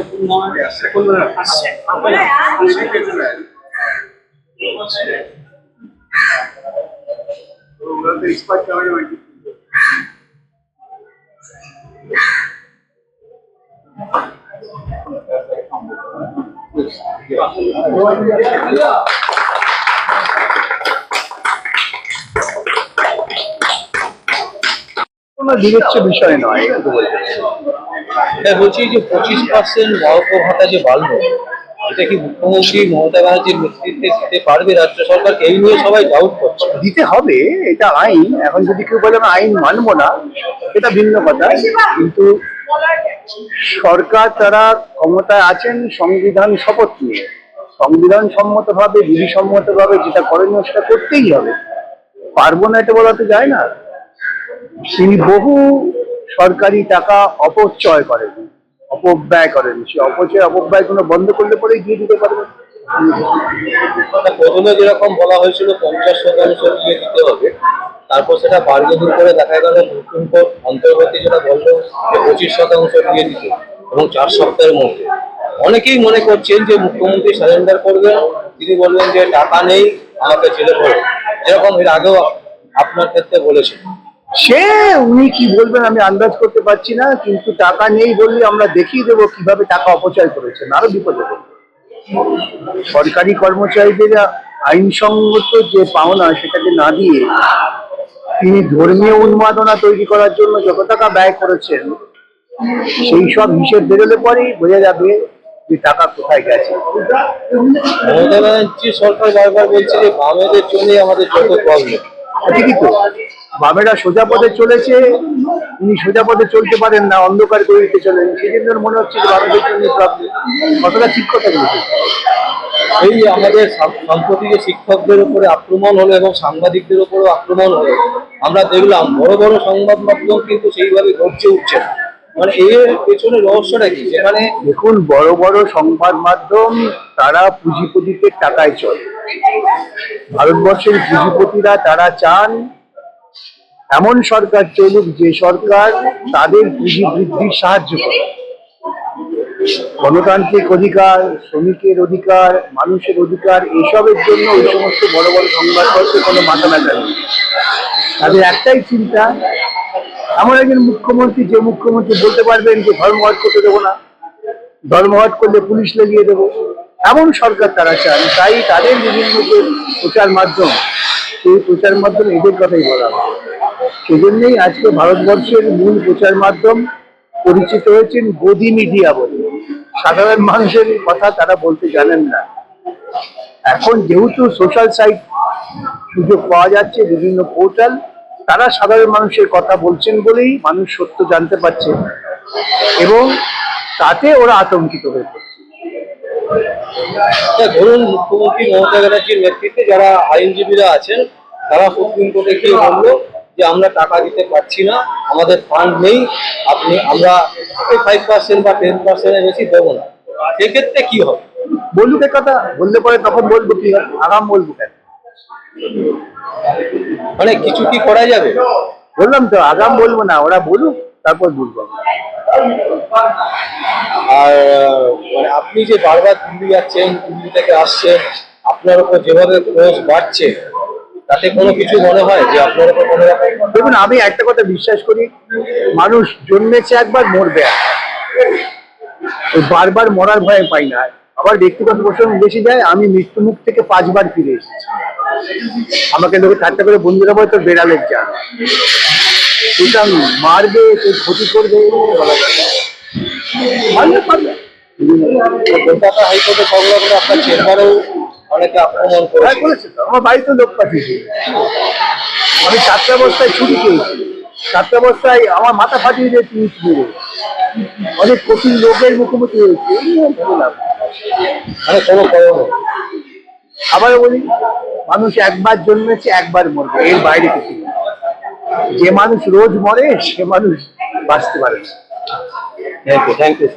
কোনো বিবেচ্য বিষয় নয় কিন্তু বলতে চাই। এটা বলছি যে পঁচিশ পার্সেন্ট মহার্ঘ ভাতা যে বাড়লো এটা কি মুখ্যমন্ত্রী মমতা ব্যানার্জির নেতৃত্বে দিতে পারবে? রাজ্য সরকারকে এই নিয়ে সবাই ডাউট করছে। দিতে হবে এটা আইন এখন যদি কেউ বলে আমি আইন মানবো না এটা ভিন্ন কথা। কিন্তু সরকার তারা ক্ষমতায় আছেন সংবিধান শপথ নিয়ে। সংবিধান সম্মত ভাবে সম্মতভাবে বিধিসম্মতভাবে যেটা করণীয় সেটা করতেই হবে। পারব না এটা বলা তো যায় না। তিনি বহু সরকারি টাকা অপচয় করেন, অপব্যয় করেন। সে অপচয়, অপব্যয় কোনো বন্ধ করলে পরেই দিয়ে দিতে পারবেন প্রথমে যেরকম বলা হয়েছিল পঞ্চাশ শতাংশ দিয়ে দিতে হবে, তারপর সেটা বার্গেনিং করে দেখা গেল নতুন অন্তর্বর্তী যেটা বলল যে পঁচিশ শতাংশ দিয়ে দিতে এবং চার সপ্তাহের মধ্যে। অনেকেই মনে করছেন যে মুখ্যমন্ত্রী সারেন্ডার করবেন, তিনি বলবেন যে টাকা নেই, আমাকে জেলে ভরো। এরকম এর আগেও আপনার ক্ষেত্রে বলেছেন সে উনি কি বলবেন আমি আন্দাজ করতে পারছি না, কিন্তু টাকা নেই বললে আমরা দেখিয়ে দেবো কীভাবে টাকা অপচয় করেছেন। আরও বিপদে। সরকারি কর্মচারীদের আইনসঙ্গত যে পাওনা সেটাকে না দিয়ে তিনি ধর্মীয় উন্মাদনা তৈরি করার জন্য যত টাকা ব্যয় করেছেন, সেই সব হিসেব বেরোলে পরেই বোঝা যাবে যে টাকা কোথায় গেছে। মমতা ব্যানার্জি সরকার বারবার বলছে যে বামেদের জন্যই আমাদের যত প্রবলেম ঠিকই তো। বামেরা সোজা পথে চলেছে, উনি সোজা পথে চলতে পারেন না, অন্ধকার করে দিতে চলেন। সেই জন্য মনে হচ্ছে যে বামেদের জন্য কতটা ঠিক কথা বলেছে এই আমাদের সাম্প্রতিক শিক্ষকদের উপরে আক্রমণ হলো এবং সাংবাদিকদের উপরেও আক্রমণ হলো, আমরা দেখলাম বড় বড় সংবাদ মাধ্যম কিন্তু সেইভাবে ঘটছে উঠছে না। মানে এর পেছনে রহস্যটা কি? যেখানে দেখুন, বড় বড় সংবাদ মাধ্যম, তারা পুঁজিপতিদের টাকায় চলে। ভারতবর্ষের পুঁজিপতিরা তারা চান এমন সরকার চলুক যে সরকার তাদের পুঁজি বৃদ্ধির সাহায্য করে। গণতান্ত্রিক অধিকার, শ্রমিকের অধিকার, মানুষের অধিকার, এসবের জন্য ওই সমস্ত বড় বড় সংবাদপত্রে কোনো মাথা ব্যথা নেই। তাদের একটাই চিন্তা এমন একজন মুখ্যমন্ত্রী যে মুখ্যমন্ত্রী বলতে পারবেন যে ধর্মঘট করতে দেবো না ধর্মঘট করলে পুলিশ লাগিয়ে দেবো, এমন সরকার তারা চান। তাই তাদের বিভিন্ন যে প্রচার মাধ্যম, সেই প্রচার মাধ্যম এদের কথাই বলা সেজন্যই আজকে ভারতবর্ষের মূল প্রচার মাধ্যম পরিচিত হয়েছেন গদি মিডিয়া বলে। সাধারণ মানুষের কথা তারা বলতে জানেন না। এখন যেহেতু সোশ্যাল সাইট সুযোগ পাওয়া যাচ্ছে, বিভিন্ন পোর্টাল তারা সাধারণ মানুষের কথা বলছেন বলেই মানুষ সত্য জানতে পারছে এবং তাতে ওরা আতঙ্কিত হয়ে পড়ছে। ধরুন মুখ্যমন্ত্রী মমতা ব্যানার্জির নেতৃত্বে যারা আইনজীবীরা আছেন তারা সুপ্রিম কোর্টে গিয়ে বলল যে আমরা টাকা দিতে পারছি না আমাদের ফান্ড নেই আপনি আমরা ফাইভ পার্সেন্ট বা টেন পার্সেন্টের বেশি দেবো না। সেক্ষেত্রে কি হবে? বলুক কথা বললে পরে তখন বলব কি আরাম বলব কেন? মানে কিছু কি করা যাবে? বললাম তো আগাম বলব না ওরা বলুক তারপর বলব আর মানে আপনি যে বারবার দিল্লি যাচ্ছেন দিল্লি থেকে আসছেন আপনার উপর যেভাবে ক্রোশ বাড়ছে তাতে কোনো কিছু মনে হয় যে আপনার উপর কোনো রকম দেখুন আমি একটা কথা বিশ্বাস করি মানুষ জন্মেছে একবার মরবে বারবার মরার ভয় পাই না। আবার ব্যক্তিগত প্রসঙ্গ বেশি যায় আমি মৃত্যু মুখ থেকে পাঁচবার ফিরে এসেছি। আমাকে লোকে ঠাট্টা করে বন্ধুরা বলে তোর বেড়ালের যান সুতরাং মারবে সে ক্ষতি করবে এগুলো বলা যায় না। মারলে পারবে। কলকাতা হাইকোর্টে সংলগ্ন আপনার চেম্বারেও অনেকে আক্রমণ হ্যাঁ, করেছে করেছে তো। আমার বাড়িতে লোক পাঠিয়েছি আমি ছুটি সাতটা বস্তায় আমার মাথা ফাটিয়ে মেরে অনেক কঠিন লোকের মুখোমুখি হয়েছে। মানে কোনো। আবার বলি, মানুষ একবার জন্মেছে, একবার মরবে, এর বাইরে কিছু যে মানুষ রোজ মরে, সে মানুষ বাঁচতে পারে থ্যাংক ইউ থ্যাংক ইউ